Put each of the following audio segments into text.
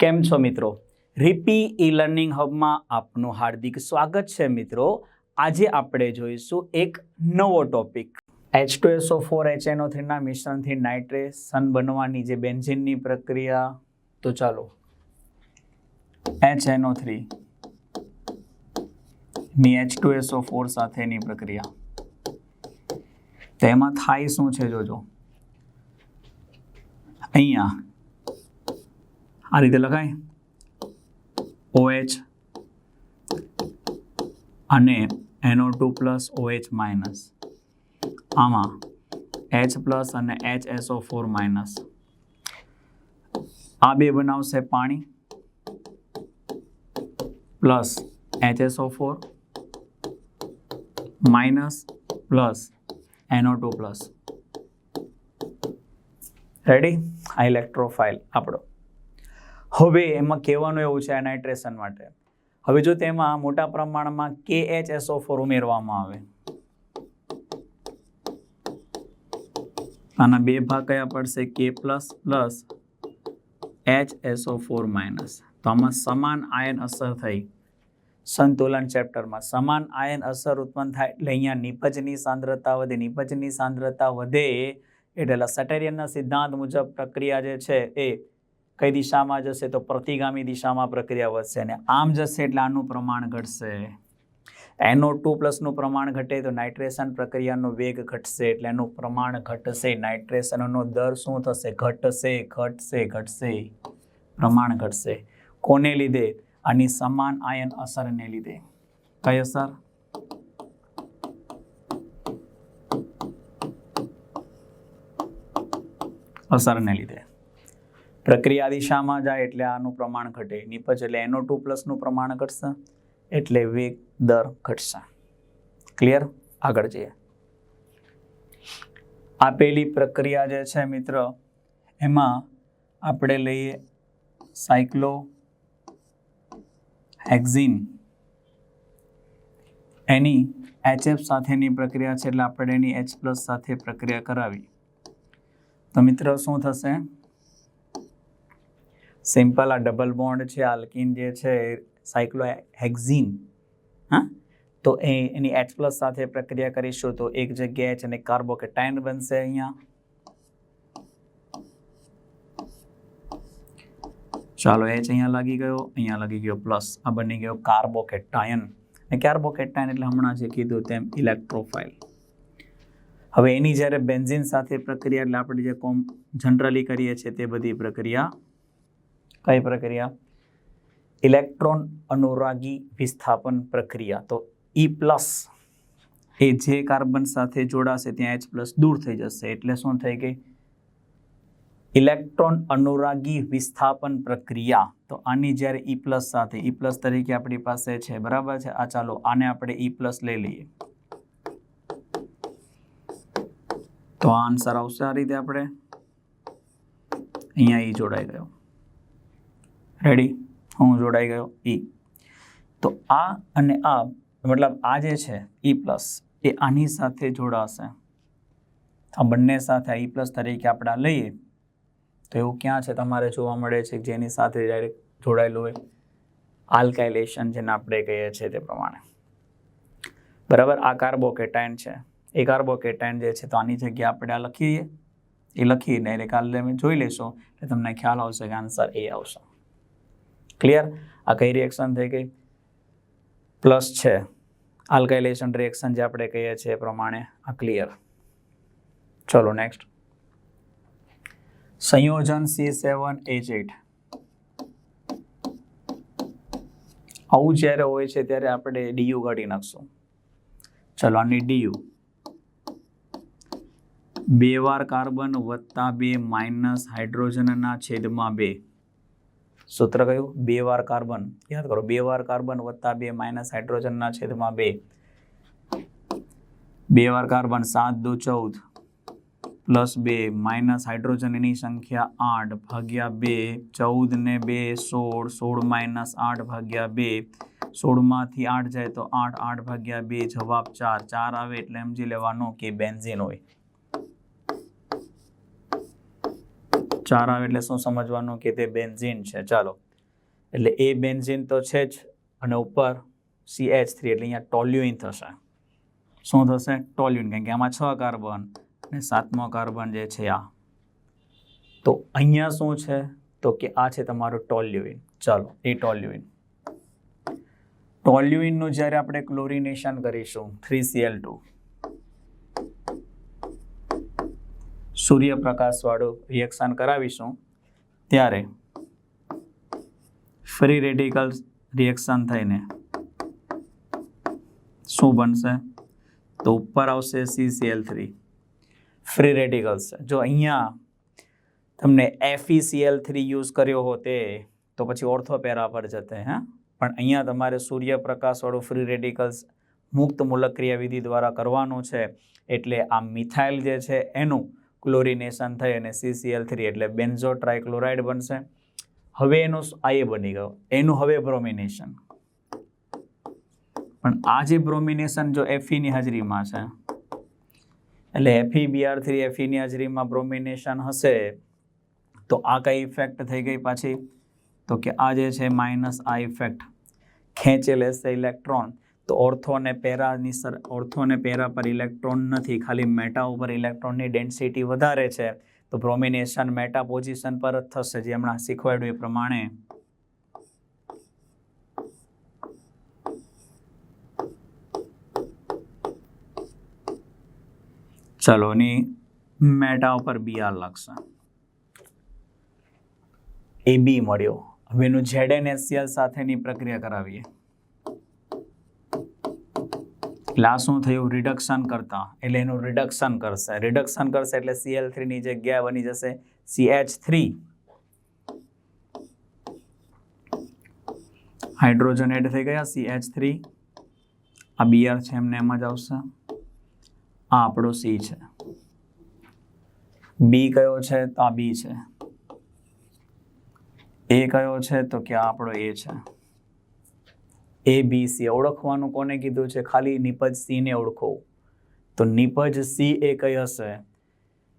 કેમ છો મિત્રો? રીપી ઈ લર્નિંગ હબમાં આપનું હાર્દિક સ્વાગત છે મિત્રો. આજે આપણે જોઈશું એક નવો topic H two SO four H NO થ્રીના મિશ્રણથી નાઇટ્રેશન બનવાની જે બેન્ઝિનની પ્રક્રિયા. તો ચાલો. એચ એનઓ થ્રી ની એચ ટુ એસો ફોર સાથેની પ્રક્રિયા. તેમાં થાય શું છે જોજો. અહીંયા આ રીતે લખાય. ઓએચ અને એનો ટુ પ્લસ ઓએચ માઇનસ આમાં એચ પ્લસ અને એચ એસઓ ફોર માઇનસ આ બે બનાવશે પાણી plus HSO four minus plus NO2 plus ready આ ઇલેક્ટ્રોફાઇલ આપણો. હવે એમાં કહેવાનું એવું છે નાઇટ્રેશન માટે. હવે જો તેમાં મોટા પ્રમાણમાં કે એચ એસઓ ફોર ઉમેરવામાં આવે. આના બે ભાગ કયા પડશે? કે plus plus H SO four minus. તો આમાં સમાન આયન અસર થઈ. સંતુલન ચેપ્ટરમાં સમાન આયન અસર ઉત્પન્ન થાય એટલે અહીંયા નિપજની સાંદ્રતા વધે. નિપજની સાંદ્રતા વધે એટલે સટેરિયનના સિદ્ધાંત મુજબ પ્રક્રિયા જે છે એ કઈ દિશામાં જશે તો પ્રતિગામી દિશામાં પ્રક્રિયા વધશે અને આમ જશે એટલે આનું પ્રમાણ ઘટશે. એનો ટુ પ્લસનું પ્રમાણ ઘટે તો નાઇટ્રેશન પ્રક્રિયાનો વેગ ઘટશે એટલે એનું પ્રમાણ ઘટશે. નાઇટ્રેશનનો દર શું થશે? ઘટશે ઘટશે ઘટશે. પ્રમાણ ઘટશે. કોને લીધે? આની સમાન આયન અસરને લીધે. કઈ અસર? અસરને લીધે. પ્રક્રિયા દિશામાં જાય એટલે આનું પ્રમાણ ઘટે. નિપજ એટલે એનો ટુ પ્લસનું પ્રમાણ ઘટશે, એટલે વેગ દર ઘટશે. ક્લિયર આગળ જઈએ. આપેલી પ્રક્રિયા જે છે મિત્ર, એમાં આપણે લઈએ સાયક્લો હેક્ઝિન એની એચએફ સાથેની પ્રક્રિયા છે એટલે આપણે એની એચ પ્લસ સાથે પ્રક્રિયા કરાવી. તો મિત્ર, શું થશે? સિમ્પલ આ ડબલ બોન્ડ છે આલ્કિન જે છે સાયક્લો હેક્ઝીન હા? તો એ એની એચ પ્લસ સાથે પ્રક્રિયા કરીશું તો એક જગ્યાએ છે ને કાર્બોકેટાઇન બનશે અહીંયા. ચાલો એચ અહીંયા લાગી ગયો, અહીંયા લાગી ગયો પ્લસ આ બની ગયો કાર્બોકેટાયન અને કાર્બોકેટાયન એટલે હમણાં જે કીધું તેમ ઇલેક્ટ્રોફાઇલ. હવે એની જ્યારે બેન્ઝિન સાથે પ્રક્રિયા, એટલે આપણે જે કોમ, જનરલી કરીએ છીએ તે બધી પ્રક્રિયા કઈ પ્રક્રિયા ઇલેક્ટ્રોન અનુરાગી વિસ્થાપન પ્રક્રિયા તો ઈ પ્લસ એ જે કાર્બન સાથે જોડાશે ત્યાં એચ પ્લસ દૂર થઈ જશે એટલે શું થઈ ગઈ ઇલેક્ટ્રોન અનુરાગી વિસ્થાપન પ્રક્રિયા તો આની જ્યારે ઈ પ્લસ સાથે ઈ પ્લસ તરીકે આપણી પાસે છે બરાબર છે આ ચાલો આને આપણે ઈ પ્લસ લઈ લઈએ તો આ આન્સર આવશે આ રીતે આપણે? અહીંયા ઈ જોડાઈ ગયો. રેડી, હું જોડાઈ ગયો ઈ તો આ અને આ, મતલબ આ જે છે ઈ પ્લસ એ આની સાથે જોડાશે. આ બંને સાથે ઈ પ્લસ તરીકે આપણે લઈએ, તો એવું ક્યાં છે તમારે જોવા મળે છે જેની સાથે ડાયરેક્ટ જોડાયેલું હોય? આલ્કાઇલેશન જેને આપણે કહીએ છીએ તે પ્રમાણે. બરાબર? આ કાર્બોકેટાઇન છે. એ કાર્બોકેટાઇન જે છે તો આની જગ્યાએ આપણે આ લખીએ. એ લખી ડાયરેક્ટ કાલે તમે જોઈ લેશો એટલે તમને ખ્યાલ આવશે કે આન્સર એ આવશે. ક્લિયર આ કઈ રિએક્શન થઈ ગઈ? પ્લસ છે. આલ્કાઇલેશન રિએક્શન જે આપણે કહીએ છીએ એ પ્રમાણે આ ક્લિયર ચલો નેક્સ્ટ સંયોજન સી સેવન એચ એટ આવું જ્યારે હોય છે ત્યારે આપણે ડીયુ કાઢી નાખશું. ચલો આની ડીયુ બે વાર કાર્બન વત્તા બે માઇનસ હાઇડ્રોજનના છેદમાં બે. સૂત્ર કયું બે વાર કાર્બન. યાદ કરો, બે વાર કાર્બન વત્તા બે માઇનસ હાઇડ્રોજનના છેદમાં બે. બે વાર કાર્બન સાત, દો ચૌદ, પ્લસ બે, માઇનસ હાઇડ્રોજનની સંખ્યા આઠ, ભાગ્યા બે ચૌદ ને બે, સોળ સોળ માઇનસ આઠ ભાગ્યા બે. સોળમાંથી આઠ જાય તો આઠ આઠ ભાગ્યા બે, જવાબ ચાર. ચાર આવે એટલે સમજી લેવાનો કે બેન્ઝિન હોય. ચાર આવે એટલે શું સમજવાનું કે તે બેન્ઝીન છે? ચાલો. એટલે એ બેન્ઝીન તો છે જ અને ઉપર સી એચ થ્રી એટલે અહીંયા ટોલ્યુઇન થશે. શું થશે? ટોલ્યુઇન. કારણ કે આમાં છ કાર્બન અને સાતમો કાર્બન જે છે આ. તો અહીંયા શું છે? તો કે આ છે તમારું ટોલ્યુઇન. ચાલો, એ ટોલ્યુઇન. ટોલ્યુઇનનું જ્યારે આપણે ક્લોરિનેશન કરીશું થ્રી સીએલ ટુ સૂર્યપ્રકાશવાળું રિએક્શન કરાવીશું. ત્યારે ફ્રી રેડિકલ્સ રિએક્શન થઈને શું બનશે? તો ઉપર આવશે સીસીએલ થ્રી ફ્રી રેડિકલ્સ જો અહીંયા તમને એફઈસીએલ થ્રી યુઝ કર્યો હો તે, તો પછી ઓર્થોપેરા પર જતે, હા? પણ અહીંયા તમારે સૂર્યપ્રકાશવાળું ફ્રી રેડિકલ્સ મુક્ત મૂલક ક્રિયાવિધિ દ્વારા કરવાનું છે. એટલે આ મિથાઇલ જે છે, એનું ક્લોરિનેશન થઈ અને સીસીએલ થ્રી એટલે બેન્ઝો ટ્રાયક્લોરાઇડ બનશે. હવે એનું આ બની ગયો. એનું હવે બ્રોમિનેશન પણ આ જે બ્રોમિનેશન જો એફીની હાજરીમાં છે, એટલે એફી બીઆર થ્રી એફીની હાજરીમાં બ્રોમિનેશન હશે, તો આ કઈ ઇફેક્ટ થઈ ગઈ પાછી? તો કે આ જે છે માઇનસ આ ઇફેક્ટ ખેંચે લેશે ઇલેક્ટ્રોન તો ઓર્થો અને પેરાની સર ઓર્થો અને પેરા પર ઇલેક્ટ્રોન નથી, ખાલી મેટા ઉપર ઇલેક્ટ્રોનની ડેન્સિટી વધારે છે. તો બ્રોમિનેશન મેટા પોઝિશન પર જ થશે, જે હમણાં શીખવાડ્યું એ પ્રમાણે. ચલો ની મેટા ઉપર બીઆર લાગશે એ બી મળ્યો. હવે એનું ઝેડએનએસસીએલ સાથેની પ્રક્રિયા કરાવીએ. એટલે શું થયું રિડક્શન કરતા, એટલે એનું રિડક્શન કરશે. રિડક્શન કરશે એટલે સીએલ થ્રીની જગ્યા બની જશે સીએચ થ્રી હાઇડ્રોજન એડ થઈ ગયા સીએચ થ્રી આ બીઆર છે, એમને એમ જ આવશે. આ આપણો સી છે. બી કયો છે, તો આ બી છે. એ કયો છે, તો કે આપણો એ છે. એ બી સી ઓળખવાનું કોને કીધું છે? ખાલી નિપજ સીને ઓળખો. તો નિપજ સી એ કઈ હશે?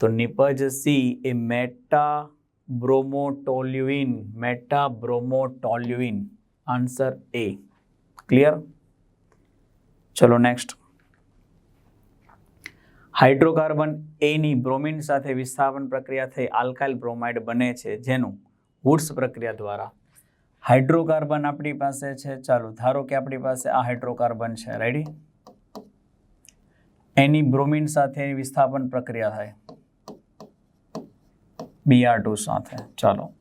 તો નિપજ સી એ meta bromotoluene meta bromotoluene answer એ ક્લિયર ચલો નેક્સ્ટ હાઇડ્રોકાર્બન એની બ્રોમિન સાથે વિસ્થાપન પ્રક્રિયા થઈ આલ્કાઇલ બ્રોમાઇડ બને છે. જેનું વુડ્સ પ્રક્રિયા દ્વારા હાઇડ્રોકાર્બન આપણી પાસે છે. ચાલો, ધારો કે આપણી પાસે આ હાઇડ્રોકાર્બન છે. રેડી એની બ્રોમિન સાથે વિસ્થાપન પ્રક્રિયા થાય. બીઆર ટુ સાથે. ચાલો.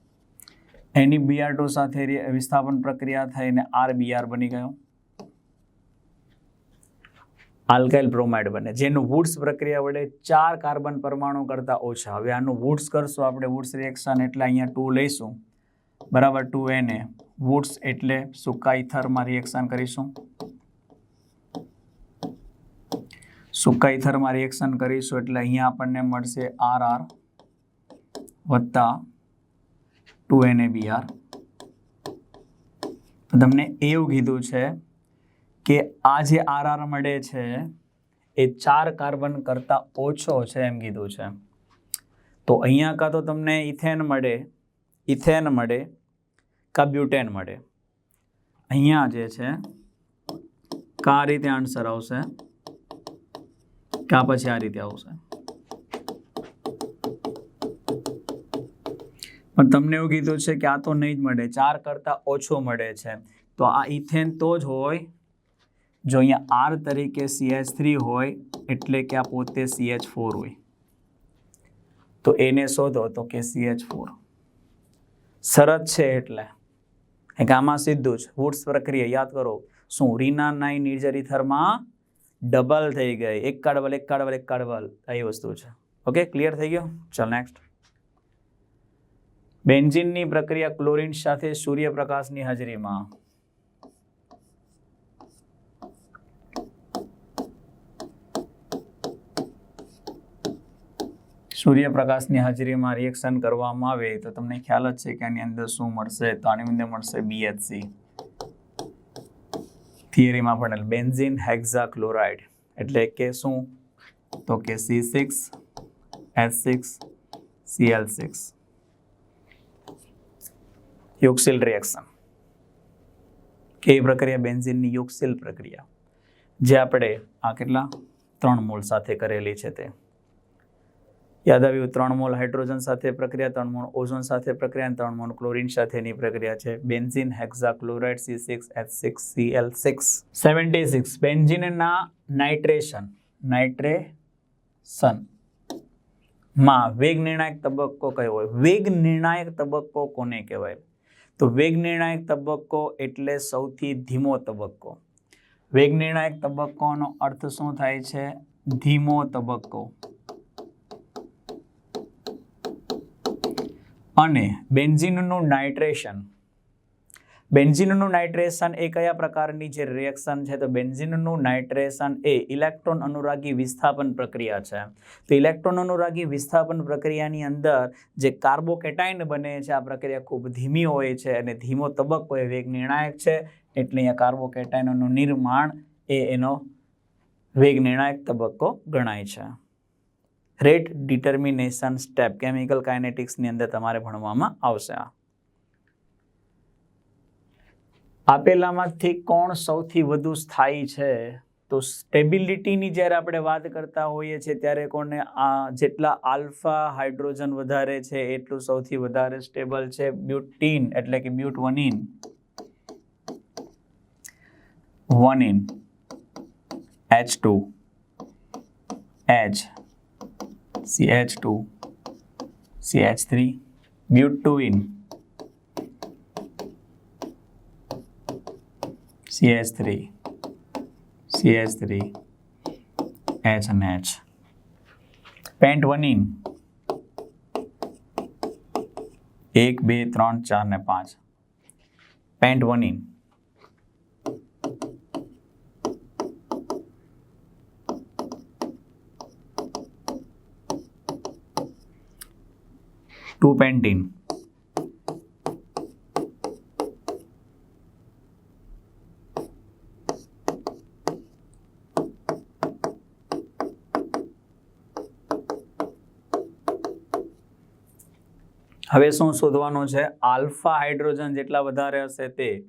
એની બીઆર ટુ સાથે વિસ્થાપન પ્રક્રિયા થઈને આર બીઆર બની ગયો. આલ્કાઇલ બ્રોમાઇડ બને. જેનું વુડ્સ પ્રક્રિયા વડે ચાર કાર્બન પરમાણુ કરતાં ઓછા. હવે આનું વુડ્સ કરશું આપણે વુડ્સ રિએક્શન એટલે અહીંયા ટુ લઈશું. બરાબર ટુ એને વુડ્સ એટલે સૂકા ઇથરમાં રિએક્શન કરીશું? સૂકા ઇથરમાં રિએક્શન કરીશું એટલે અહીંયા આપણને મળશે આર આર વત્તા ટુ એને બી આર. તમને એવું કીધું છે કે આ જે આર આર મળે છે એ ચાર કાર્બન કરતાં ઓછો છે એમ કીધું છે. તો અહીંયા કાં તો તમને ઇથેન મળે ઇથેન મળે કા બ્યુટેન મળે અહીંયા જે છે, કા રીતે આન્સર આવશે? કા પછી આ રીતે આવશે? પણ તમને એવું કીધું છે કે આ તો નહીં જ મળે, ચાર કરતાં ઓછો મળે છે. તો આ ઇથેન તો જ હોય. જો અહીંયા આર તરીકે સીએચ થ્રી હોય, એટલે કે આ પોતે સીએચ ફોર હોય. તો એને શોધો તો કે સીએચ ફોર શરત છે એટલે. આમાં સીધું જ, વુડ્સ પ્રક્રિયા, યાદ કરો. શું? રીના નાઈ નિર્જરીથરમાં ડબલ થઈ ગઈ. એક કાડબલ એક કાડબલ એક કાડબલ આવી વસ્તુ છે. ઓકે, ક્લિયર થઈ ગયો? ચાલ નેક્સ્ટ બેન્ઝિનની પ્રક્રિયા ક્લોરીન સાથે સૂર્યપ્રકાશની હાજરીમાં. સૂર્યપ્રકાશની હાજરીમાં રિએક્શન કરવામાં આવે તો તમને ખ્યાલ જ છે કે આની અંદર શું મળશે? તો આની અંદર મળશે બીએચસી થિયરીમાં ભણેલ બેન્ઝિન હેક્ઝા ક્લોરાઇડ એટલે કે શું? તો કે C six H six CL six યુક્સિલ reaction એ પ્રક્રિયા બેન્ઝિનની યોગશીલ પ્રક્રિયા. જે આપણે આ કેટલા? ત્રણ મૂળ સાથે કરેલી છે તે. યાદ આવ્યું, ત્રણ મોલ હાઇડ્રોજન સાથે પ્રક્રિયા, ત્રણ મોલ ઓઝોન સાથે પ્રક્રિયા ત્રણ મોલ ક્લોરીન સાથેની પ્રક્રિયા છે. Benzene hexachloride C six H six C L six seventy six બેન્ઝિનના nitration નાઇટ્રેશનમાં વેગ નિર્ણાયક તબક્કો કયો હોય? વેગ નિર્ણાયક તબક્કો કોને કહેવાય? તો વેગ નિર્ણાયક તબક્કો એટલે સૌથી ધીમો તબક્કો. વેગ નિર્ણાયક તબક્કોનો અર્થ શું થાય છે? ધીમો તબક્કો. અને બેન્ઝિનનું નાઇટ્રેશન. બેન્ઝિનનું નાઇટ્રેશન એ કયા પ્રકારની જે રિએક્શન છે? તો બેન્ઝિનનું નાઇટ્રેશન એ ઇલેક્ટ્રોન અનુરાગી વિસ્થાપન પ્રક્રિયા છે. તો ઇલેક્ટ્રોન અનુરાગી વિસ્થાપન પ્રક્રિયાની અંદર જે કાર્બોકેટાઇન બને છે, આ પ્રક્રિયા ખૂબ ધીમી હોય છે અને ધીમો તબક્કો એ વેગ નિર્ણાયક છે. એટલે અહીંયા કાર્બોકેટાઇનનું નિર્માણ એ એનો વેગ નિર્ણાયક તબક્કો ગણાય છે. રેટ ડિટર્મિનેશન સ્ટેપ કેમિકલ કાઇનેટિક્સની અંદર તમારે ભણવામાં આવશે આપેલામાંથી કોણ સૌથી વધુ સ્થાયી છે? તો સ્ટેબિલિટીની જ્યારે આપણે વાત કરતા હોઈએ છીએ, ત્યારે કોને આ જેટલા આલ્ફા હાઇડ્રોજન વધારે છે, એટલું સૌથી વધારે સ્ટેબલ છે બ્યુટીન એટલે કે બ્યુટ વનિન વનિન H two. H. C H two C H three but two in CH3 CH3 H અને H પેન્ટ વનીન એક બે ત્રણ ચાર ને પાંચ પેન્ટ વનીન ટુ પેન્ટીન હવે શું શોધવાનું છે? આલ્ફા હાઇડ્રોજન જેટલા વધારે હશે તે.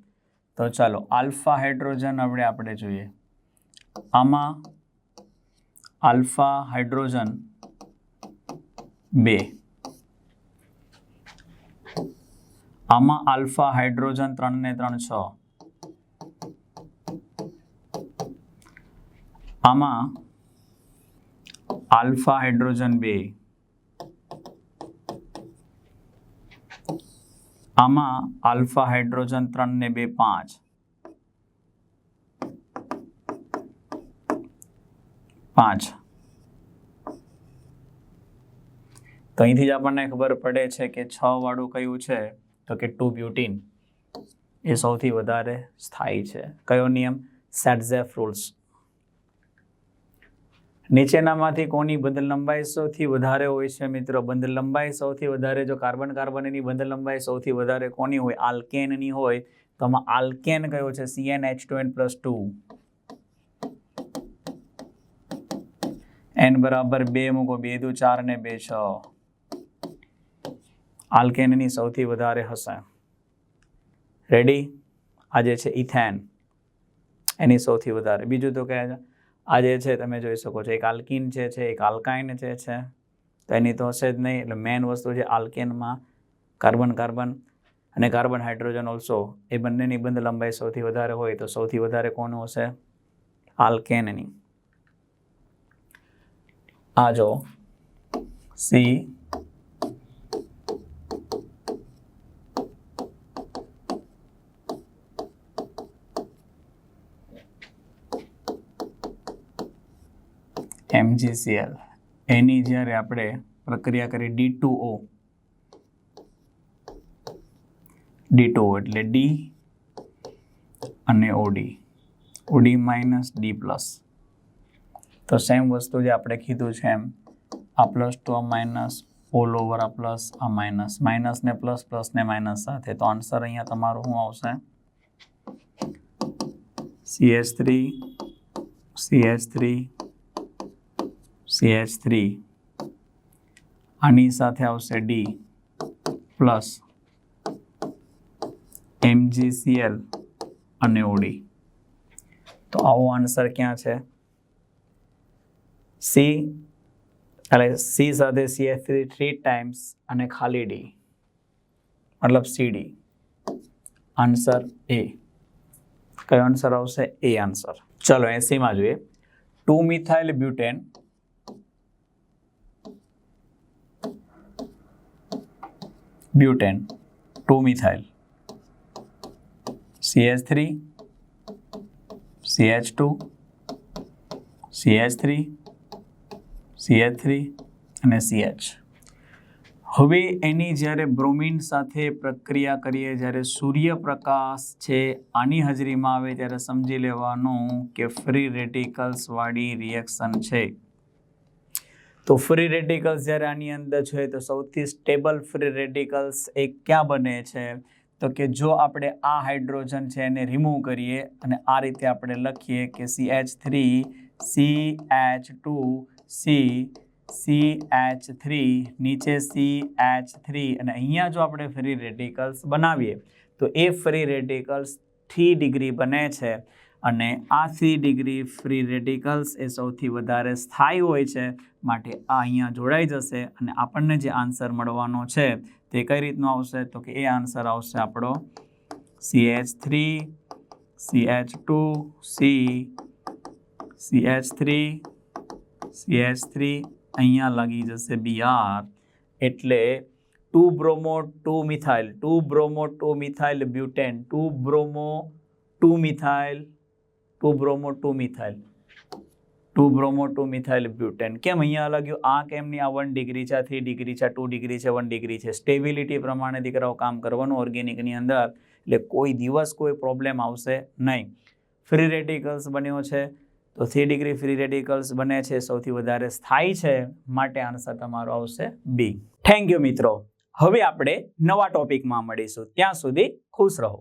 તો ચાલો, આલ્ફા હાઇડ્રોજન આપણે આપણે જોઈએ. આમાં આલ્ફા હાઇડ્રોજન બે. આમાં આલ્ફા હાઇડ્રોજન ત્રણ ને ત્રણ છ. આમાં આલ્ફા હાઇડ્રોજન બે. આમાં આલ્ફા હાઇડ્રોજન ત્રણ ને બે પાંચ. પાંચ. તો અહીંથી જ આપણને ખબર પડે છે કે છ વાળું કયું છે? તો કે ટુ બ્યુટીન એ સૌથી વધારે સ્થાયી છે. કયો નિયમ? સેટઝેફ રૂલ્સ નીચેનામાંથી કોની બંધ લંબાઈ સૌથી વધારે હોય છે મિત્રો? બંધ લંબાઈ સૌથી વધારે જો કાર્બન કાર્બનની બંધ લંબાઈ સૌથી વધારે કોની હોય? આલ્કેનની હોય. તો આમાં આલ્કેન કયો છે? CN H two N plus two N બરાબર બે મૂકો. બે દુ ચાર ને બે છ. આલ્કેનની સૌથી વધારે હશે. રેડી આ જે છે ઇથેન એની સૌથી વધારે. બીજું તો કહે છે આ છે, તમે જોઈ શકો છો, એક આલ્કિન જે છે, એક આલ્કાઇન જે છે, તો એની તો હશે જ નહીં. એટલે મેઇન વસ્તુ છે આલ્કેનમાં કાર્બન કાર્બન અને કાર્બન હાઇડ્રોજન ઓલ્સો એ બંનેની બંધ લંબાઈ સૌથી વધારે હોય તો સૌથી વધારે કોનું હશે? આલ્કેનની. આ જો સી એમજીસીએલ એની જ્યારે આપણે પ્રક્રિયા કરી D two O D two એટલે ડી અને OD OD minus D plus તો સેમ વસ્તુ જે આપણે કીધું છે એમ, આ પ્લસ ટુ આ માઇનસ ઓલ ઓવર આ પ્લસ આ માઇનસ માઇનસ ને પ્લસ પ્લસ ને માઇનસ સાથે. તો આન્સર અહીંયા તમારું શું આવશે? CS three CS three CH three આની સાથે આવશે ડી પ્લસ એમજીસીએલ અને ઓડી તો આવો આન્સર ક્યાં છે? સી એટલે સી સાથે C H three three times અને ખાલી ડી મતલબ સી ડી આન્સર એ કયો આન્સર આવશે? એ આન્સર ચલો એસીમાં જોઈએ. Two methyl butane butane, two methyl. CH three CH two CH three CH three અને સીએચ હવે એની જ્યારે બ્રોમિન સાથે પ્રક્રિયા કરીએ, જ્યારે સૂર્યપ્રકાશ છે આની હાજરીમાં આવે ત્યારે સમજી લેવાનું કે ફ્રી રેટિકલ્સવાળી રિએક્શન છે. તો ફ્રી રેડિકલ્સ જ્યારે આની અંદર છે, તો સૌથી સ્ટેબલ ફ્રી રેડિકલ્સ એ ક્યાં બને છે? તો કે જો આપણે આ હાઇડ્રોજન છે એને રિમૂવ કરીએ અને આ રીતે આપણે લખીએ કે C H three C H two C C H three નીચે સી એચ થ્રી અને અહીંયા જો આપણે ફ્રી રેડિકલ્સ બનાવીએ, તો એ ફ્રી રેડિકલ્સ થ્રી ડિગ્રી બને છે. અને આ થ્રી ડિગ્રી ફ્રી રેડિકલ્સ એ સૌથી વધારે સ્થાયી હોય છે, માટે આ અહીંયા જોડાઈ જશે અને આપણને જે આન્સર મળવાનો છે તે કઈ રીતનો આવશે? તો કે એ આન્સર આવશે આપણો C H three C H two C C H three C H three અહીંયા લાગી જશે બી આર એટલે two bromo two methyl, two bromo two methyl butane, two bromo two methyl two bromo two methyl two bromo two methyl butane કેમ અહીંયા લાગ્યું આ કેમની આ વન ડિગ્રી છે થ્રી ડિગ્રી છે ટુ ડિગ્રી છે વન ડિગ્રી છે સ્ટેબિલિટી પ્રમાણે દીકરાઓ કામ કરવાનું ઓર્ગેનિકની અંદર એટલે કોઈ દિવસ કોઈ પ્રોબ્લેમ આવશે નહીં ફ્રી રેડિકલ્સ બન્યો છે તો થ્રી ડિગ્રી ફ્રી રેડિકલ્સ બને છે સૌથી વધારે સ્થાયી છે માટે આન્સર તમારો આવશે બી થેન્ક યુ મિત્રો હવે આપણે નવા ટોપિકમાં મળીશું ત્યાં સુધી ખુશ રહો